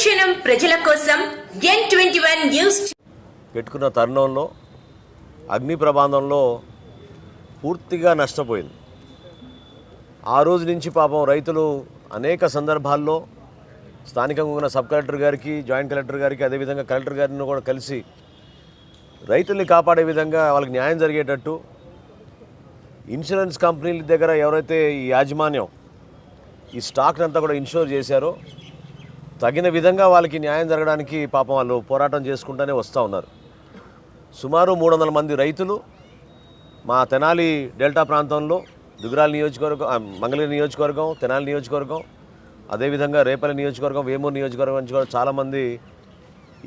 ప్రజల కోసం ఎన్ twenty one news పెట్టుకున్న తరుణంలో అగ్ని ప్రమాదంలో పూర్తిగా నష్టపోయింది. ఆ రోజు నుంచి పాపం రైతులు అనేక సందర్భాల్లో స్థానికంగా ఉన్న సబ్ కలెక్టర్ గారికి జాయింట్ కలెక్టర్ గారికి అదేవిధంగా కలెక్టర్ గారిని కూడా కలిసి రైతుల్ని కాపాడే విధంగా వాళ్ళకి న్యాయం జరిగేటట్టు ఇన్సూరెన్స్ కంపెనీల దగ్గర ఎవరైతే ఈ యాజమాన్యం ఈ స్టాక్నంతా కూడా ఇన్షూర్ చేశారో తగిన విధంగా వాళ్ళకి న్యాయం జరగడానికి పాపం వాళ్ళు పోరాటం చేసుకుంటూనే వస్తూ ఉన్నారు. సుమారు మూడు వందల మంది రైతులు మా తెనాలి డెల్టా ప్రాంతంలో దుగురాల నియోజకవర్గం మంగళగిరి నియోజకవర్గం తెనాలి నియోజకవర్గం అదేవిధంగా రేపల్లి నియోజకవర్గం వేమూరు నియోజకవర్గం నుంచి కూడా చాలామంది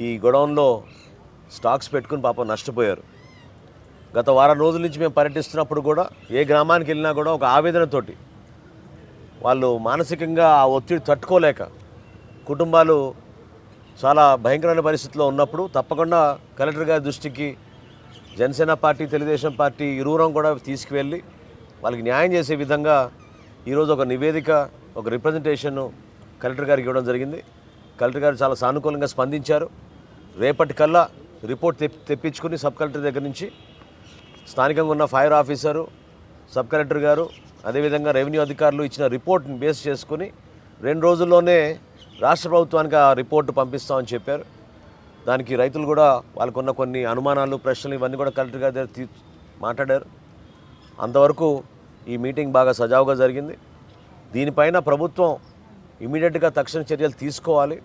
ఈ గొడౌన్లో స్టాక్స్ పెట్టుకుని పాపం నష్టపోయారు. గత వారం రోజుల నుంచి మేము పర్యటిస్తున్నప్పుడు కూడా ఏ గ్రామానికి వెళ్ళినా కూడా ఒక ఆవేదనతోటి వాళ్ళు మానసికంగా ఆ ఒత్తిడి తట్టుకోలేక కుటుంబాలు చాలా భయంకరమైన పరిస్థితిలో ఉన్నప్పుడు తప్పకుండా కలెక్టర్ గారి దృష్టికి జనసేన పార్టీ తెలుగుదేశం పార్టీ ఇరువురం కూడా తీసుకువెళ్ళి వాళ్ళకి న్యాయం చేసే విధంగా ఈరోజు ఒక నివేదిక ఒక రిప్రజెంటేషన్ కలెక్టర్ గారికి ఇవ్వడం జరిగింది. కలెక్టర్ గారు చాలా సానుకూలంగా స్పందించారు. రేపటి కల్లా రిపోర్ట్ తెప్పి తెప్పించుకుని సబ్ కలెక్టర్ దగ్గర నుంచి స్థానికంగా ఉన్న ఫైర్ ఆఫీసరు సబ్ కలెక్టర్ గారు అదేవిధంగా రెవెన్యూ అధికారులు ఇచ్చిన రిపోర్ట్ని బేస్ చేసుకుని రెండు రోజుల్లోనే రాష్ట్ర ప్రభుత్వానికి ఆ రిపోర్టు పంపిస్తామని చెప్పారు. దానికి రైతులు కూడా వాళ్ళకున్న కొన్ని అనుమానాలు ప్రశ్నలు ఇవన్నీ కూడా కలెక్టర్ గారి తీ మాట్లాడారు. అంతవరకు ఈ మీటింగ్ బాగా సజావుగా జరిగింది. దీనిపైన ప్రభుత్వం ఇమీడియట్గా తక్షణ చర్యలు తీసుకోవాలి.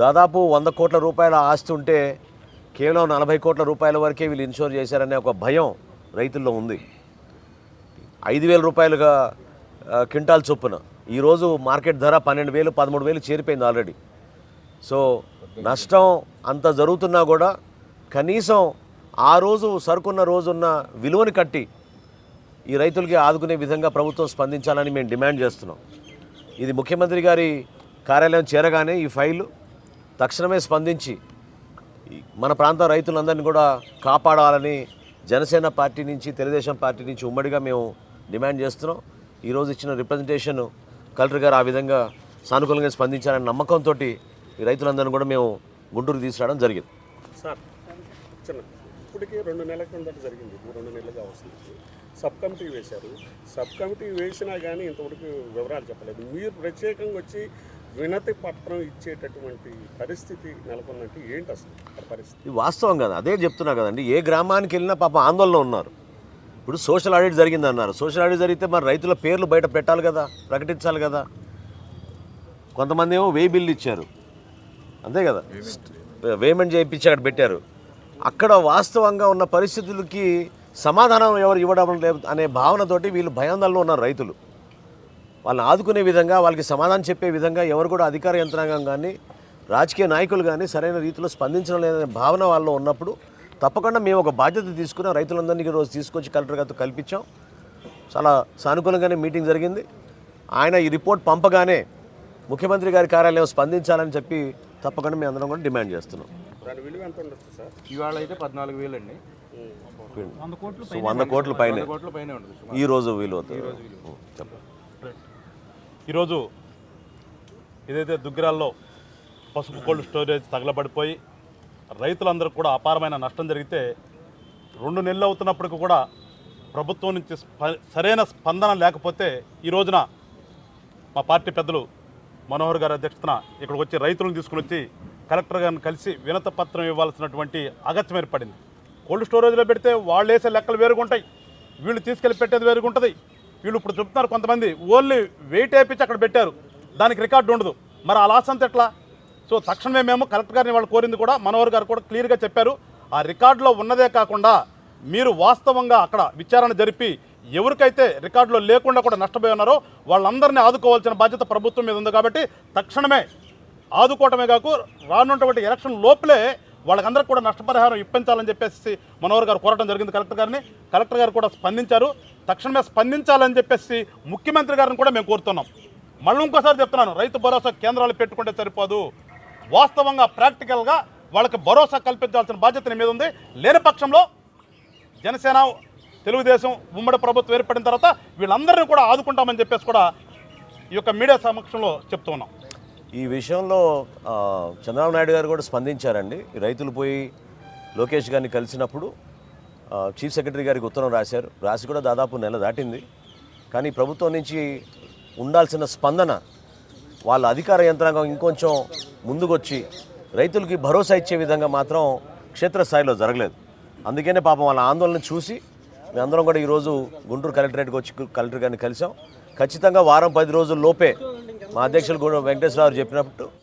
దాదాపు వంద కోట్ల రూపాయల ఆస్తి ఉంటే కేవలం నలభై కోట్ల రూపాయల వరకే వీళ్ళు ఇన్షూర్ చేశారనే ఒక భయం రైతుల్లో ఉంది. ఐదు వేల రూపాయలుగా క్వింటాల్ చొప్పున ఈరోజు మార్కెట్ ధర పన్నెండు వేలు పదమూడు వేలు చేరిపోయింది ఆల్రెడీ. సో నష్టం అంత జరుగుతున్నా కూడా కనీసం ఆ రోజు సరుకున్న రోజున్న విలువని కట్టి ఈ రైతులకి ఆదుకునే విధంగా ప్రభుత్వం స్పందించాలని మేము డిమాండ్ చేస్తున్నాం. ఇది ముఖ్యమంత్రి గారి కార్యాలయం చేరగానే ఈ ఫైలు తక్షణమే స్పందించి మన ప్రాంత రైతులందరినీ కూడా కాపాడాలని జనసేన పార్టీ నుంచి తెలుగుదేశం పార్టీ నుంచి ఉమ్మడిగా మేము డిమాండ్ చేస్తున్నాం. ఈరోజు ఇచ్చిన రిప్రజెంటేషన్ కలెక్టర్ గారు ఆ విధంగా సానుకూలంగా స్పందించారనే నమ్మకంతో ఈ రైతులందరినీ కూడా మేము గుంటూరు తీసుకురావడం జరిగింది. సార్ చిన్న ఇప్పటికే రెండు నెలల కిందట జరిగింది. రెండు నెలలుగా వస్తుంది. సబ్ కమిటీ వేశారు. సబ్ కమిటీ వేసినా కానీ ఇంతవరకు వివరాలు చెప్పలేదు. మీరు ప్రత్యేకంగా వచ్చి వినతి పత్రం ఇచ్చేటటువంటి పరిస్థితి నెలకొన్నట్టు ఏంటి అసలు పరిస్థితి? వాస్తవం కదా. అదే చెప్తున్నా కదండి. ఏ గ్రామానికి వెళ్ళినా పాప ఆందోళన ఉన్నారు. ఇప్పుడు సోషల్ ఆడిట్ జరిగింది అన్నారు సోషల్ ఆడిట్ జరిగితే మరి రైతుల పేర్లు బయట పెట్టాలి కదా ప్రకటించాలి కదా. కొంతమంది ఏమో వేయి బిల్లు ఇచ్చారు. అంతే కదా? వేమెంట్ చేయించి అక్కడ పెట్టారు. అక్కడ వాస్తవంగా ఉన్న పరిస్థితులకి సమాధానం ఎవరు ఇవ్వడం లేదు అనే భావనతోటి వీళ్ళు భయాందోళనలో ఉన్నారు రైతులు. వాళ్ళని ఆదుకునే విధంగా వాళ్ళకి సమాధానం చెప్పే విధంగా ఎవరు కూడా అధికార యంత్రాంగం కానీ రాజకీయ నాయకులు కానీ సరైన రీతిలో స్పందించడం లేదనే భావన వాళ్ళలో ఉన్నప్పుడు తప్పకుండా మేము ఒక బాధ్యత తీసుకుని రైతులందరినీ రోజు తీసుకొచ్చి కలెక్టర్ గారితో కల్పించాం. చాలా సానుకూలంగానే మీటింగ్ జరిగింది. ఆయన ఈ రిపోర్ట్ పంపగానే ముఖ్యమంత్రి గారి కార్యాలయం స్పందించాలని చెప్పి తప్పకుండా మేము అందరం కూడా డిమాండ్ చేస్తున్నాం. దాని విలువ ఎంత ఉండొచ్చు సార్? ఇవాళ అయితే పద్నాలుగు వేలు అండి. సో వంద కోట్ల పైన. కోట్ల పైన ఉంటుంది ఈ రోజు చెప్పండి. ఈరోజు ఏదైతే దుగ్గిరాల్లో పసుపు కోల్డ్ స్టోరేజ్ తగలబడిపోయి రైతులందరూ కూడా అపారమైన నష్టం జరిగితే రెండు నెలలు అవుతున్నప్పటికీ కూడా ప్రభుత్వం నుంచి స్ప- సరైన స్పందన లేకపోతే ఈ రోజున మా పార్టీ పెద్దలు మనోహర్ గారి అధ్యక్షతన ఇక్కడికి వచ్చి రైతులను తీసుకుని వచ్చి కలెక్టర్ గారిని కలిసి వినత పత్రం ఇవ్వాల్సినటువంటి అగత్యం ఏర్పడింది. కోల్డ్ స్టోరేజ్లో పెడితే వాళ్ళు వేసే లెక్కలు వేరుగుంటాయి. వీళ్ళు తీసుకెళ్ళి పెట్టేది వేరుగుంటుంది. వీళ్ళు ఇప్పుడు చెప్తున్నారు కొంతమంది ఓన్లీ వెయిట్ వేయించి అక్కడ పెట్టారు. దానికి రికార్డు ఉండదు. మరి ఆ లాస్ అంత ఎట్లా? సో తక్షణమే మేము కలెక్టర్ గారిని వాళ్ళు కోరింది కూడా మనోహర్ గారు కూడా క్లియర్గా చెప్పారు. ఆ రికార్డులో ఉన్నదే కాకుండా మీరు వాస్తవంగా అక్కడ విచారణ జరిపి ఎవరికైతే రికార్డులో లేకుండా కూడా నష్టపోయి ఉన్నారో వాళ్ళందరినీ ఆదుకోవాల్సిన బాధ్యత ప్రభుత్వం మీద ఉంది కాబట్టి తక్షణమే ఆదుకోవటమే కాకు రానున్నటువంటి ఎలక్షన్ లోపలే వాళ్ళకందరికీ కూడా నష్టపరిహారం ఇప్పించాలని చెప్పేసి మనోహర్ గారు కోరటం జరిగింది కలెక్టర్ గారిని. కలెక్టర్ గారు కూడా స్పందించారు. తక్షణమే స్పందించాలని చెప్పేసి ముఖ్యమంత్రి గారిని కూడా మేము కోరుతున్నాం. మళ్ళీ ఇంకోసారి చెప్తున్నాను రైతు భరోసా కేంద్రాలు పెట్టుకుంటే సరిపోదు. వాస్తవంగా ప్రాక్టికల్గా వాళ్ళకి భరోసా కల్పించాల్సిన బాధ్యత మీద ఉంది. లేని పక్షంలో జనసేన తెలుగుదేశం ఉమ్మడి ప్రభుత్వం ఏర్పడిన తర్వాత వీళ్ళందరినీ కూడా ఆదుకుంటామని చెప్పేసి కూడా ఈ యొక్క మీడియా సమక్షంలో చెప్తూ ఉన్నాం. ఈ విషయంలో చంద్రబాబు నాయుడు గారు కూడా స్పందించారండి. రైతులు పోయి లోకేష్ గారిని కలిసినప్పుడు చీఫ్ సెక్రటరీ గారికి ఉత్తరం రాశారు. రాసి కూడా దాదాపు నెల దాటింది. కానీ ప్రభుత్వం నుంచి ఉండాల్సిన స్పందన వాళ్ళ అధికార యంత్రాంగం ఇంకొంచెం ముందుకొచ్చి రైతులకి భరోసా ఇచ్చే విధంగా మాత్రం క్షేత్రస్థాయిలో జరగలేదు. అందుకనే పాపం వాళ్ళ ఆందోళన చూసి మేమందరం కూడా ఈరోజు గుంటూరు కలెక్టరేట్కి వచ్చి కలెక్టర్ గారిని కలిసాం. ఖచ్చితంగా వారం పది రోజుల లోపే మా అధ్యక్షులు కూడా వెంకటేశ్వరరావు చెప్పినప్పుడు